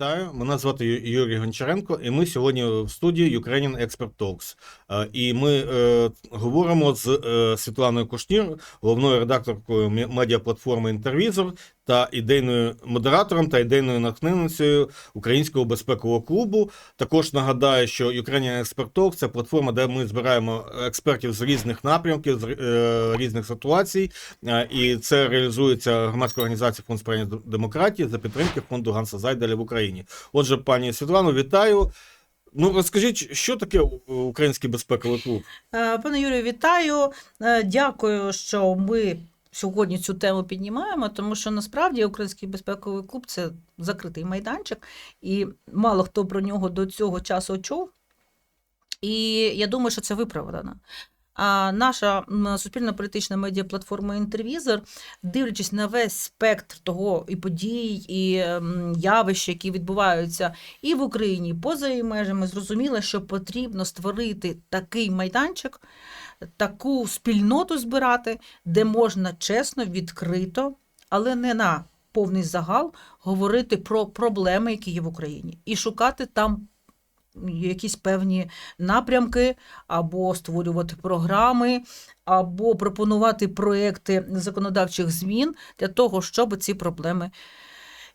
Вітаю, мене звати Юрій Гончаренко, і ми сьогодні в студії Ukrainian Expert Talks. Е, І ми е, говоримо з е, Світланою Кушнір, головною редакторкою ме- медіаплатформи Інтервізор та ідейною модератором та ідейною натхненницею Українського безпекового клубу. Також нагадаю, що Ukrainian Expert Talks – це платформа, де ми збираємо експертів з різних напрямків, з е, різних ситуацій, Е, і це реалізується громадською організацією Фонд сприяння демократії за підтримки фонду Ганса Зайделя в Україні. Отже, пані Світлано, вітаю. Ну розкажіть, що таке Український безпековий клуб? Е, Пане Юрію, вітаю. Дякую, що ми сьогодні цю тему піднімаємо, тому що насправді Український безпековий клуб це закритий майданчик, і мало хто про нього до цього часу чув. І я думаю, що це виправдано. Наша суспільно-політична медіаплатформа Інтервізор, дивлячись на весь спектр того і подій, і явищ, які відбуваються і в Україні, і поза її межами, зрозуміла, що потрібно створити такий майданчик, таку спільноту збирати, де можна чесно, відкрито, але не на повний загал говорити про проблеми, які є в Україні, і шукати там якісь певні напрямки, або створювати програми, або пропонувати проекти законодавчих змін для того, щоб ці проблеми,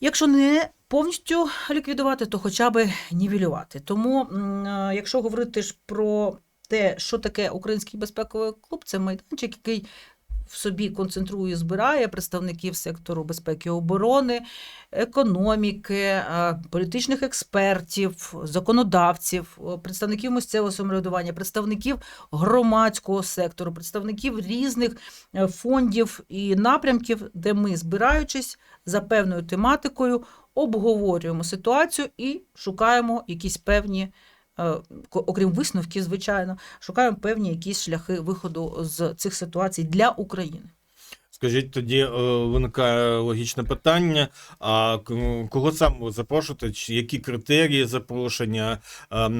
якщо не повністю ліквідувати, то хоча б нівелювати. Тому, е, якщо говорити ж про те, що таке Український безпековий клуб, це майданчик, який в собі концентрує, збирає представників сектору безпеки і оборони, економіки, е, політичних експертів, законодавців, е, представників місцевого самоврядування, представників громадського сектору, представників різних е, фондів і напрямків, де ми, збираючись за певною тематикою, обговорюємо ситуацію і шукаємо якісь певні. Е, Окрім висновків, звичайно, шукаємо певні якісь шляхи виходу з цих ситуацій для України. Скажіть, тоді е, виникає логічне питання: а кого сам ви запрошуєте? Чи які критерії запрошення, е,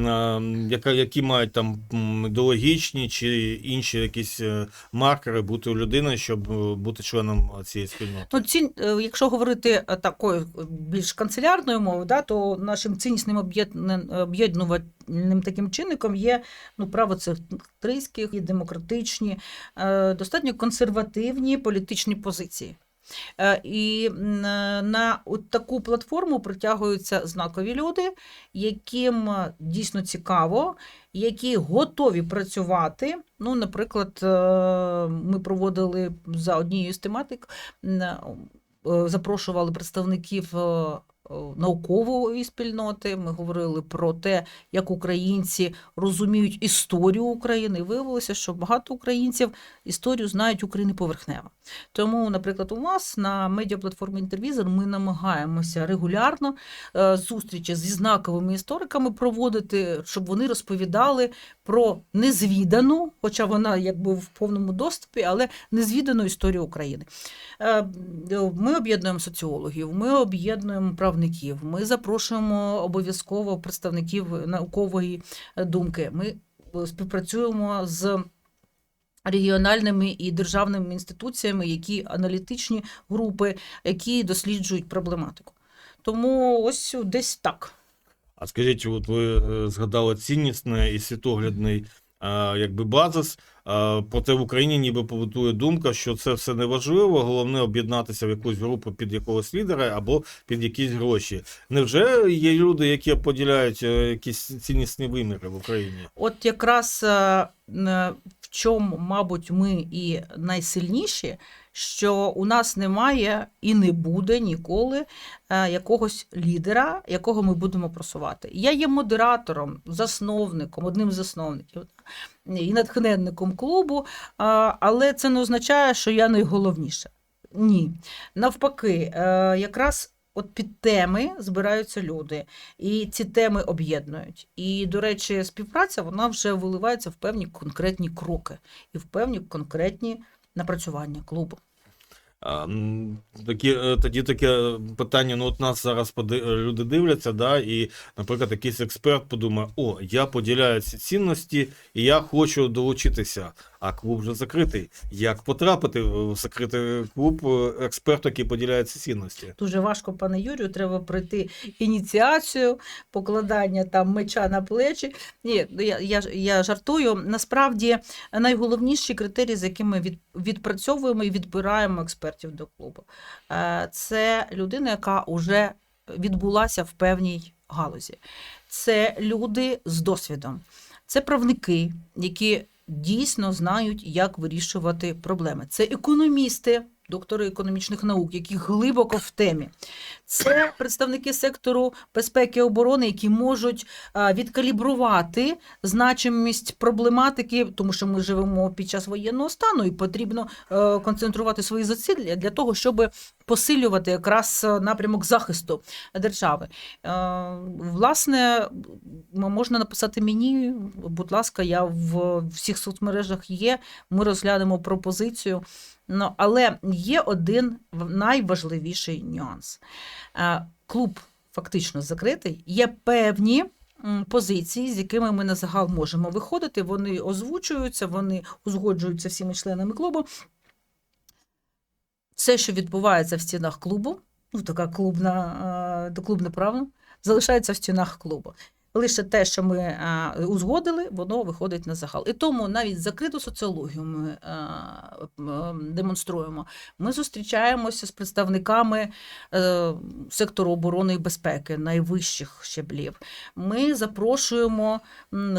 яка, які мають там ідеологічні чи інші якісь е, маркери бути у людини, щоб е, бути членом цієї спільноти? Ну, ці, якщо говорити такою більш канцелярною мовою, да, то нашим ціннісним об'єднан- об'єднувальним таким чинником є ну, право правоцентристські і демократичні, достатньо консервативні політичні позиції. Е, І е, на таку платформу притягуються знакові люди, яким е, дійсно цікаво, які готові працювати. Ну, наприклад, ми проводили за однією з тематик, запрошували представників наукової спільноти. Ми говорили про те, як українці розуміють історію України. Виявилося, що багато українців історію знають України поверхнево. Тому, наприклад, у нас на медіаплатформі Інтервізор ми намагаємося регулярно е, зустрічі зі знаковими істориками проводити, щоб вони розповідали про незвідану, хоча вона якби в повному доступі, але незвідану історію України. Е, Ми об'єднуємо соціологів, ми об'єднуємо правників, ми запрошуємо обов'язково представників наукової е, думки. Ми е, співпрацюємо з регіональними і державними інституціями, які аналітичні групи, які досліджують проблематику. Тому ось десь так. А скажіть, от ви е, згадали ціннісний і світоглядний якби базис. е, Проте в Україні ніби побутує думка, що це все не важливо, головне об'єднатися в якусь групу під якогось лідера або під якісь гроші. Невже є люди, які поділяють е, якісь ціннісні виміри в Україні? От якраз е, е, в чому, мабуть, ми і найсильніші, що у нас немає і не буде ніколи е, якогось лідера, якого ми будемо просувати. Я є модератором, засновником, одним з засновників і натхненником клубу, але це не означає, що я найголовніша. Ні. Навпаки, е, якраз. От під теми збираються люди, і ці теми об'єднують. І, до речі, співпраця вона вже виливається в певні конкретні кроки і в певні конкретні напрацювання клубу. Такі, е, тоді таке питання: ну, от нас зараз поди- люди дивляться, да, і, наприклад, якийсь експерт подумає: о, я поділяю ці цінності, і я хочу долучитися. А клуб вже закритий. Як потрапити в закритий клуб е, експерту, який поділяє ці цінності? Дуже важко, пане Юрію, треба пройти ініціацію, покладання там меча на плечі. Ні, ну, я, я, я жартую. Насправді найголовніші критерії, з якими від, відпрацьовуємо і відбираємо експертів до клубу, е, це людина, яка вже відбулася в певній галузі. Це люди з досвідом, це правники, які дійсно знають, як вирішувати проблеми. Це економісти, доктори економічних наук, які глибоко в темі. Це представники сектору безпеки і оборони, які можуть відкалібрувати значимість проблематики, тому що ми живемо під час воєнного стану, і потрібно е, концентрувати свої зусилля для того, щоб посилювати якраз е, напрямок захисту держави. Е, власне, можна написати мені, будь ласка, я в всіх соцмережах є. Ми розглянемо пропозицію. Ну, але є один найважливіший нюанс. Е, Клуб фактично закритий. Є певні позиції, з якими ми на загал можемо виходити. Вони озвучуються, вони узгоджуються всіми членами клубу. Все, що відбувається в стінах клубу, ну така клубна, е, клубне право, залишається в стінах клубу. Лише те, що ми е, узгодили, воно виходить на загал. І тому навіть закриту соціологію ми е, м, демонструємо. Ми зустрічаємося з представниками е, сектору оборони і безпеки найвищих щеблів. Ми запрошуємо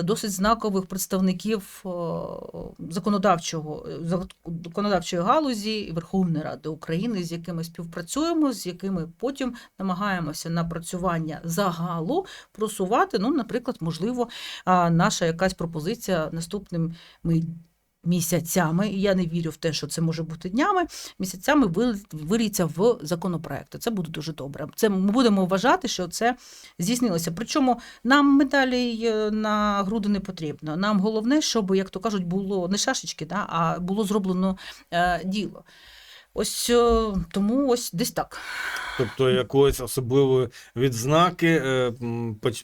досить знакових представників е, законодавчого законодавчої галузі Верховної Ради України, з якими співпрацюємо, з якими потім намагаємося напрацювання загалу просувати. Ну, наприклад, можливо, наша якась пропозиція наступними місяцями. і Я не вірю в те, що це може бути днями. Місяцями вил- виліться в законопроекти. Це буде дуже добре. Це ми будемо вважати, що це здійснилося. Причому нам медалі е, на груди не потрібно. Нам головне, щоб, як то кажуть, було не шашечки, да, а було зроблено е, діло. Ось е, тому ось десь так. Тобто якоїсь особливої відзнаки, е,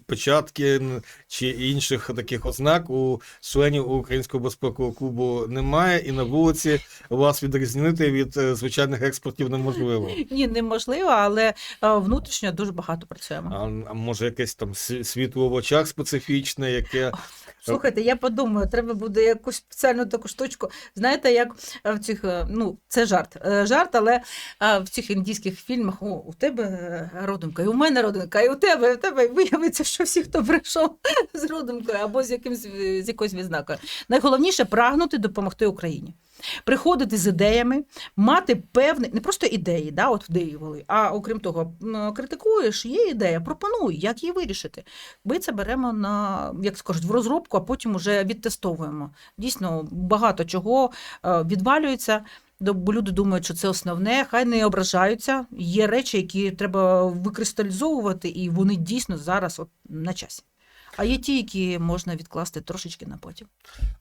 початки чи інших таких ознак у членів Українського безпекового клубу немає, і на вулиці вас відрізнити від е, звичайних експортів неможливо. Ні, неможливо, але внутрішньо дуже багато працюємо. А, може якесь там світло в очах специфічне, яке Слухайте, я подумаю, треба буде якусь спеціальну таку штучку. Знаєте, як в цих, ну, це жарт, жарт, але в цих індійських фільмах о, у тебе е, родинка, і у мене родинка, і у тебе, і у тебе і виявиться, що всі, хто прийшов з родинкою або з якимсь з якоюсь відзнакою. Найголовніше прагнути допомогти Україні. Приходити з ідеями, мати певні, не просто ідеї, да, от ідеї а окрім того, критикуєш, є ідея, пропонуй, як її вирішити. Ми це беремо на, як скажуть, в розробку, а потім уже відтестовуємо. Дійсно, багато чого е, відвалюється. Бо люди думають, що це основне, хай не ображаються. Є речі, які треба викристалізовувати, і вони дійсно зараз от на часі. А є ті, які можна відкласти трошечки на потім.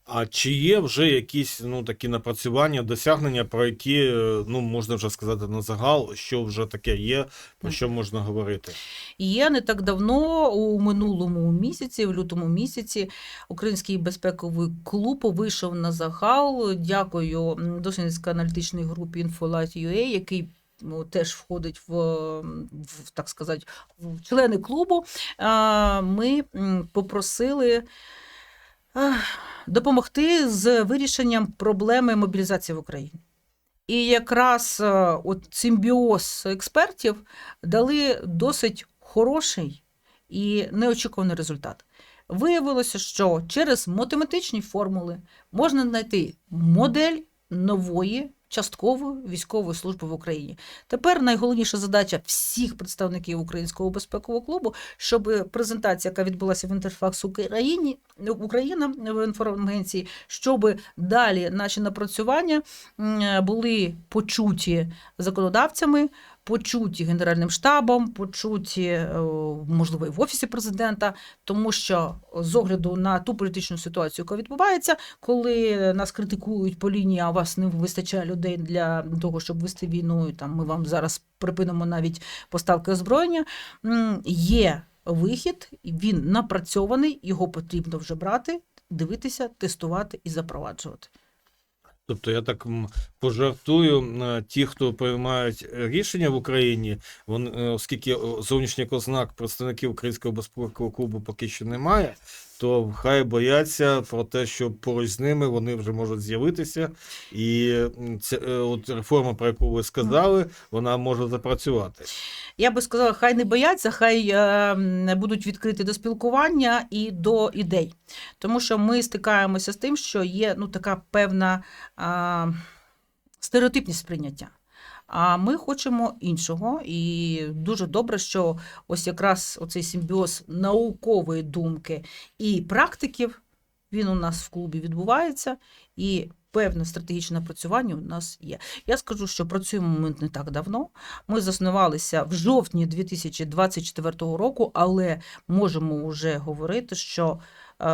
А чи є вже якісь ну такі напрацювання, досягнення, про які е, ну можна вже сказати на загал, що вже таке є, про що можна говорити? Є не так давно, у минулому місяці, в лютому місяці, Український безпековий клуб вийшов на загал. Дякую м, дослідницькій аналітичній групі InfoLight.ua, який теж входить в, в так сказати, в члени клубу. Ми попросили. Допомогти з вирішенням проблеми мобілізації в Україні. І якраз от симбіоз експертів дали досить хороший і неочікуваний результат. Виявилося, що через математичні формули можна знайти модель нової часткової військової служби в Україні. Тепер найголовніша задача всіх представників Українського безпекового клубу, щоб презентація, яка відбулася в Інтерфакс Україні, Україна в інформагенції, щоб далі наші напрацювання були почуті законодавцями, почуті Генеральним штабом, почуті, е, можливо, і в Офісі президента, тому що з огляду на ту політичну ситуацію, яка відбувається, коли нас критикують по лінії, а у вас не вистачає людей для того, щоб вести війну, і там ми вам зараз припинимо навіть поставки озброєння, є вихід, він напрацьований, його потрібно вже брати, дивитися, тестувати і запроваджувати. Тобто я так пожартую, е, ті, хто приймають рішення в Україні, вони, е, оскільки зовнішніх ознак представників Українського безпекового клубу поки що немає, то хай бояться про те, що поруч з ними вони вже можуть з'явитися, і ця е, от реформа, про яку ви сказали, вона може запрацювати. Я би сказала, хай не бояться, хай е, будуть відкриті до спілкування і до ідей. Тому що ми стикаємося з тим, що є ну, така певна а, стереотипність сприйняття. А ми хочемо іншого, і дуже добре, що ось якраз оцей симбіоз наукової думки і практиків він у нас в клубі відбувається, і певне стратегічне напрацювання у нас є. Я скажу, що працюємо ми не так давно. Ми заснувалися в жовтні 2024 року, але можемо вже говорити, що е,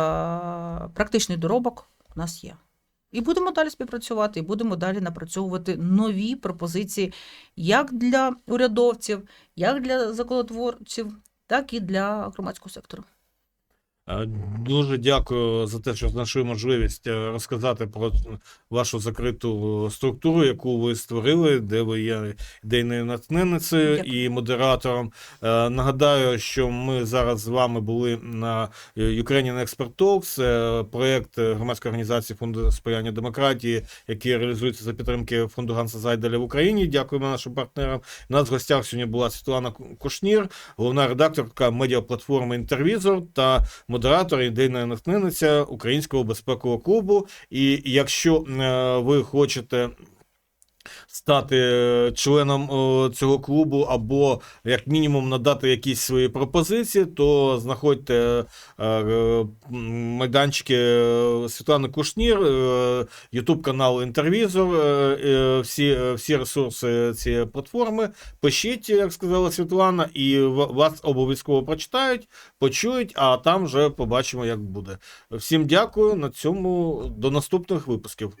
практичний доробок у нас є. І будемо далі співпрацювати, і будемо далі напрацьовувати нові пропозиції як для урядовців, як для законотворців, так і для громадського сектору. Е, Дуже дякую за те, що знайшли можливість е, розказати про вашу закриту структуру, яку ви створили, де ви є ідейною натхненницею і модератором. Е, Нагадаю, що ми зараз з вами були на Ukrainian Expert Talks, проєкт громадської організації Фонду сприяння демократії, який реалізується за підтримки фонду Ганса Зайделя в Україні. Дякуємо нашим партнерам. У нас в гостях сьогодні була Світлана Кушнір, головна редакторка медіаплатформи Інтервізор та модератор і ідейна натхненниця Українського безпекового клубу. І якщо е, ви хочете стати е, членом е, цього клубу або як мінімум надати якісь свої пропозиції, то знаходьте е, майданчики Світлани Кушнір, Ютуб канал Інтервізор, всі, всі ресурси цієї платформи. Пишіть, як сказала Світлана, і вас обов'язково прочитають, почують, а там вже побачимо, як буде. Всім дякую. На цьому до наступних випусків.